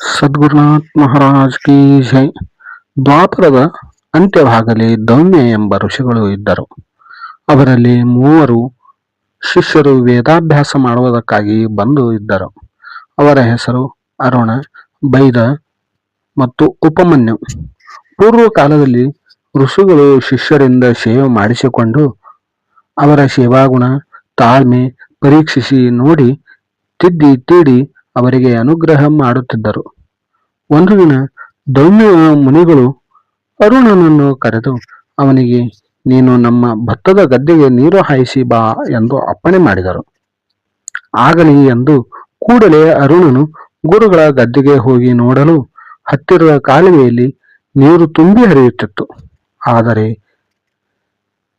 ಸದ್ಗುರುನಾಥ್ ಮಹಾರಾಜ್ ಕೀ ಜೈ. ದ್ವಾಪರದ ಅಂತ್ಯಭಾಗದಲ್ಲಿ ದೌಮ್ಯ ಎಂಬ ಋಷಿಗಳು ಇದ್ದರು. ಅವರಲ್ಲಿ ಮೂವರು ಶಿಷ್ಯರು ವೇದಾಭ್ಯಾಸ ಮಾಡುವುದಕ್ಕಾಗಿ ಬಂದು ಇದ್ದರು. ಅವರ ಹೆಸರು ಅರುಣ, ಬೈದ ಮತ್ತು ಉಪಮನ್ಯು. ಪೂರ್ವ ಕಾಲದಲ್ಲಿ ಋಷಿಗಳು ಶಿಷ್ಯರಿಂದ ಸೇವೆ ಮಾಡಿಸಿಕೊಂಡು ಅವರ ಸೇವಾಗುಣ, ತಾಳ್ಮೆ ಪರೀಕ್ಷಿಸಿ ನೋಡಿ ತಿದ್ದಿ ತೀಡಿ ಅವರಿಗೆ ಅನುಗ್ರಹ ಮಾಡುತ್ತಿದ್ದರು. ಒಂದು ದಿನ ದೌಮ್ಯ ಮುನಿಗಳು ಅರುಣನನ್ನು ಕರೆದು, ಅವನಿಗೆ ನೀನು ನಮ್ಮ ಭತ್ತದ ಗದ್ದೆಗೆ ನೀರು ಹಾಯಿಸಿ ಬಾ ಎಂದು ಅಪ್ಪಣೆ ಮಾಡಿದರು. ಆಗಲಿ ಎಂದು ಕೂಡಲೇ ಅರುಣನು ಗುರುಗಳ ಗದ್ದೆಗೆ ಹೋಗಿ ನೋಡಲು ಹತ್ತಿರದ ಕಾಲುವೆಯಲ್ಲಿ ನೀರು ತುಂಬಿ ಹರಿಯುತ್ತಿತ್ತು. ಆದರೆ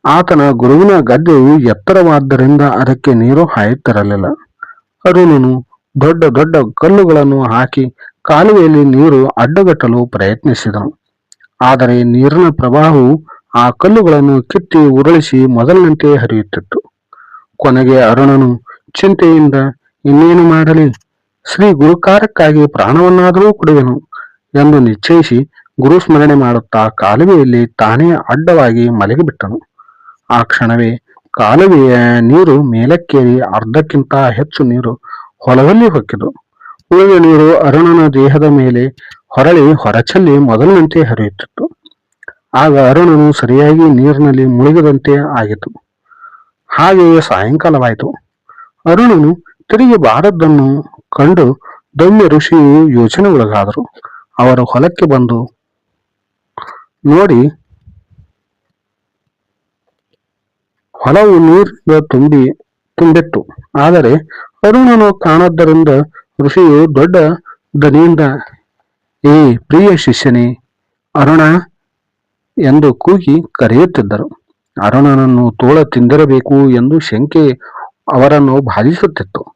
ಆತನ ಗುರುವಿನ ಗದ್ದೆಯು ಎತ್ತರವಾದ್ದರಿಂದ ಅದಕ್ಕೆ ನೀರು ಹಾಯುತ್ತಿರಲಿಲ್ಲ. ಅರುಣನು ದೊಡ್ಡ ದೊಡ್ಡ ಕಲ್ಲುಗಳನ್ನು ಹಾಕಿ ಕಾಲುವೆಯಲ್ಲಿ ನೀರು ಅಡ್ಡಗಟ್ಟಲು ಪ್ರಯತ್ನಿಸಿದನು. ಆದರೆ ನೀರಿನ ಪ್ರವಾಹವು ಆ ಕಲ್ಲುಗಳನ್ನು ಕಿತ್ತಿ ಉರುಳಿಸಿ ಮೊದಲಿನಂತೆ ಹರಿಯುತ್ತಿತ್ತು. ಕೊನೆಗೆ ಅರುಣನು ಚಿಂತೆಯಿಂದ, ಇನ್ನೇನು ಮಾಡಲಿ? ಶ್ರೀ ಗುರುಕಾರಕ್ಕಾಗಿ ಪ್ರಾಣವನ್ನಾದರೂ ಕೊಡುವೆನು ಎಂದು ನಿಶ್ಚಯಿಸಿ ಗುರುಸ್ಮರಣೆ ಮಾಡುತ್ತಾ ಕಾಲುವೆಯಲ್ಲಿ ತಾನೇ ಅಡ್ಡವಾಗಿ ಮಲಗಿಬಿಟ್ಟನು. ಆ ಕ್ಷಣವೇ ಕಾಲುವೆಯ ನೀರು ಮೇಲಕ್ಕೇರಿ ಅರ್ಧಕ್ಕಿಂತ ಹೆಚ್ಚು ನೀರು ಹೊಲದಲ್ಲಿ ಹೊಕ್ಕಿತು. ಉಳಿದ ನೀರು ಅರುಣನ ದೇಹದ ಮೇಲೆ ಹೊರಳಿ ಹೊರಚಲ್ಲಿ ಮೊದಲಿನಂತೆ ಹರಿಯುತ್ತಿತ್ತು. ಆಗ ಅರುಣನು ಸರಿಯಾಗಿ ನೀರಿನಲ್ಲಿ ಮುಳುಗಿದಂತೆ ಆಗಿತು ಹಾಗೆಯೇ ಸಾಯಂಕಾಲವಾಯಿತು. ಅರುಣನು ತಿರುಗಿ ಬಾರದ್ದನ್ನು ಕಂಡು ದೊಮ್ಮೆ ಋಷಿಯು ಯೋಚನೆ ಒಳಗಾದರು. ಅವರ ಹೊಲಕ್ಕೆ ಬಂದು ನೋಡಿ, ಹೊಲವು ನೀರಿಂದ ತುಂಬಿ ತುಂಬಿತ್ತು. ಆದರೆ ಅರುಣನು ಕಾಣದ್ದರಿಂದ ಋಷಿಯು ದೊಡ್ಡ ದನಿಯಿಂದ, ಏ ಪ್ರಿಯ ಶಿಷ್ಯನೇ, ಅರುಣ ಎಂದು ಕೂಗಿ ಕರೆಯುತ್ತಿದ್ದರು. ಅರುಣನನ್ನು ತೋಳ ತಿಂದಿರಬೇಕು ಎಂದು ಶಂಕೆ ಅವರನ್ನು ಬಾಧಿಸುತ್ತಿತ್ತು.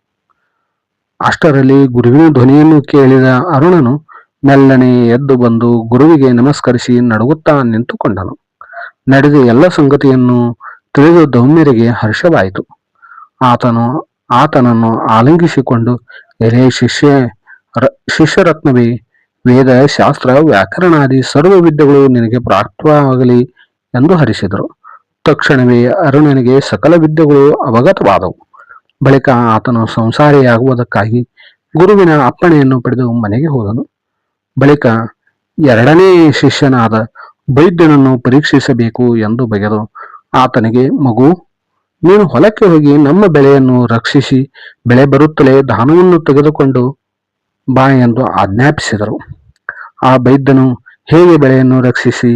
ಅಷ್ಟರಲ್ಲಿ ಗುರುವಿನ ಧ್ವನಿಯನ್ನು ಕೇಳಿದ ಅರುಣನು ಮೆಲ್ಲನೆ ಎದ್ದು ಬಂದು ಗುರುವಿಗೆ ನಮಸ್ಕರಿಸಿ ನಡುಗುತ್ತಾ ನಿಂತುಕೊಂಡನು. ನಡೆದ ಎಲ್ಲ ಸಂಗತಿಯನ್ನು ತಿಳಿದು ದೌಮ್ಯರಿಗೆ ಹರ್ಷವಾಯಿತು. ಆತನು ಆತನನ್ನು ಆಲಿಂಗಿಸಿಕೊಂಡು ಎಲೆ ಶಿಷ್ಯ ಶಿಷ್ಯರತ್ನವೇ, ವೇದ ಶಾಸ್ತ್ರ ವ್ಯಾಕರಣಾದಿ ಸರ್ವ ವಿದ್ಯೆಗಳು ನಿನಗೆ ಪ್ರಾಪ್ತವಾಗಲಿ ಎಂದು ಹರಿಸಿದರು. ತಕ್ಷಣವೇ ಅರುಣನಿಗೆ ಸಕಲ ವಿದ್ಯೆಗಳು ಅವಗತವಾದವು. ಬಳಿಕ ಆತನು ಸಂಸಾರಿಯಾಗುವುದಕ್ಕಾಗಿ ಗುರುವಿನ ಅಪ್ಪಣೆಯನ್ನು ಪಡೆದು ಮನೆಗೆ ಹೋದನು. ಬಳಿಕ ಎರಡನೇ ಶಿಷ್ಯನಾದ ವೈದ್ಯನನ್ನು ಪರೀಕ್ಷಿಸಬೇಕು ಎಂದು ಬಗೆದು ಆತನಿಗೆ, ಮಗು ನೀನು ಹೊಲಕ್ಕೆ ಹೋಗಿ ನಮ್ಮ ಬೆಳೆಯನ್ನು ರಕ್ಷಿಸಿ ಬೆಳೆ ಬರುತ್ತಲೇ ದಾನವನ್ನು ತೆಗೆದುಕೊಂಡು ಬಾ ಎಂದು ಆಜ್ಞಾಪಿಸಿದರು. ಆ ಬೈದ್ಯನು ಹೇಗೆ ಬೆಳೆಯನ್ನು ರಕ್ಷಿಸಿ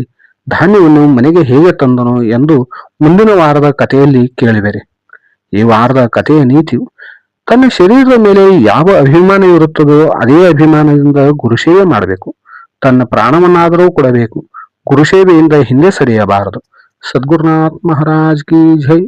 ಧಾನ್ಯವನ್ನು ಮನೆಗೆ ಹೇಗೆ ತಂದನು ಎಂದು ಮುಂದಿನ ವಾರದ ಕಥೆಯಲ್ಲಿ ಕೇಳಿಬೇರೆ ಈ ವಾರದ ಕಥೆಯ ನೀತಿಯು ತನ್ನ ಶರೀರದ ಮೇಲೆ ಯಾವ ಅಭಿಮಾನ ಇರುತ್ತದೋ ಅದೇ ಅಭಿಮಾನದಿಂದ ಗುರುಸೇವೆ ಮಾಡಬೇಕು. ತನ್ನ ಪ್ರಾಣವನ್ನಾದರೂ ಕೊಡಬೇಕು. ಗುರುಸೇವೆಯಿಂದ ಹಿಂದೆ ಸರಿಯಬಾರದು. ಸದ್ಗುರುನಾಥ್ ಮಹಾರಾಜ್ ಕಿ ಜೈ.